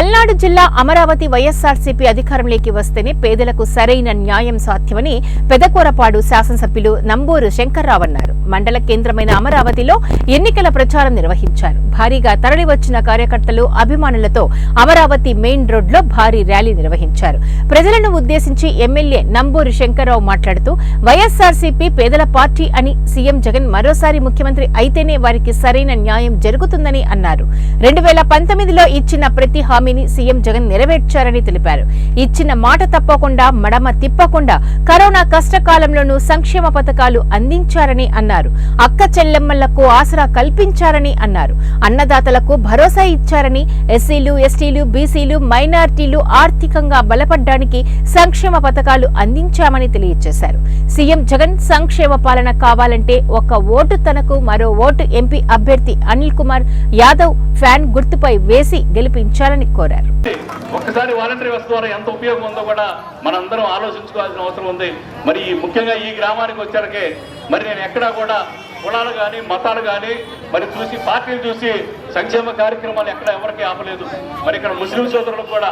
పల్నాడు జిల్లా అమరావతి వైఎస్ఆర్సీపీ అధికారంలోకి వస్తేనే పేదలకు సరైన న్యాయం సాధ్యమని పెదకూరపాడు శాసనసభ్యులు నంబూరు శంకర్రావు అన్నారు. మండల కేంద్రమైన అమరావతిలో ఎన్నికల ప్రచారం నిర్వహించారు. భారీగా తరలివచ్చిన కార్యకర్తలు అభిమానులతో అమరావతి మెయిన్ రోడ్లో భారీ ర్యాలీ నిర్వహించారు. ప్రజలను ఉద్దేశించి ఎమ్మెల్యే నంబూరు శంకర్రావు మాట్లాడుతూ వైఎస్ఆర్సీపీ పేదల పార్టీ అని సీఎం జగన్ మరోసారి ముఖ్యమంత్రి అయితేనే వారికి సరైన న్యాయం జరుగుతుందని అన్నారు. రెండు వేల పంతొమ్మిదిలో ఇచ్చిన ప్రతి హామీ హామీని సీఎం జగన్ నెరవేర్చారని తెలిపారు. ఇచ్చిన మాట తప్పకుండా మడమ తిప్పకుండా కరోనా కష్టకాలంలోనూ సంక్షేమ పథకాలు అందించారని అన్నారు. అక్క చెల్లెమ్మలకు ఆసరా కల్పించారని అన్నారు. అన్నదాతలకు భరోసా ఇచ్చారని ఎస్సీలు ఎస్టీలు బీసీలు మైనార్టీలు ఆర్థికంగా బలపడ్డానికి సంక్షేమ పథకాలు అందించామని తెలియజేశారు. సీఎం జగన్ సంక్షేమ పాలన కావాలంటే ఒక ఓటు తనకు మరో ఓటు ఎంపీ అభ్యర్థి అనిల్ కుమార్ యాదవ్ ఫ్యాన్ గుర్తుపై వేసి గెలిపించాలని కోరారు. ఒక్కసారి వాలంటరీ వ్యవస్థ ద్వారా ఎంత ఉపయోగం ఉందో కూడా మనందరం ఆలోచించుకోవాల్సిన అవసరం ఉంది. మరి ఈ ముఖ్యంగా ఈ గ్రామానికి వచ్చారకే మరి నేను ఎక్కడా కూడా కులాలు కానీ మతాలు కానీ మరి చూసి పార్టీలు చూసి సంక్షేమ కార్యక్రమాలు ఎక్కడ ఎవరికి ఆపలేదు. మరి ఇక్కడ ముస్లిం సోదరులకు కూడా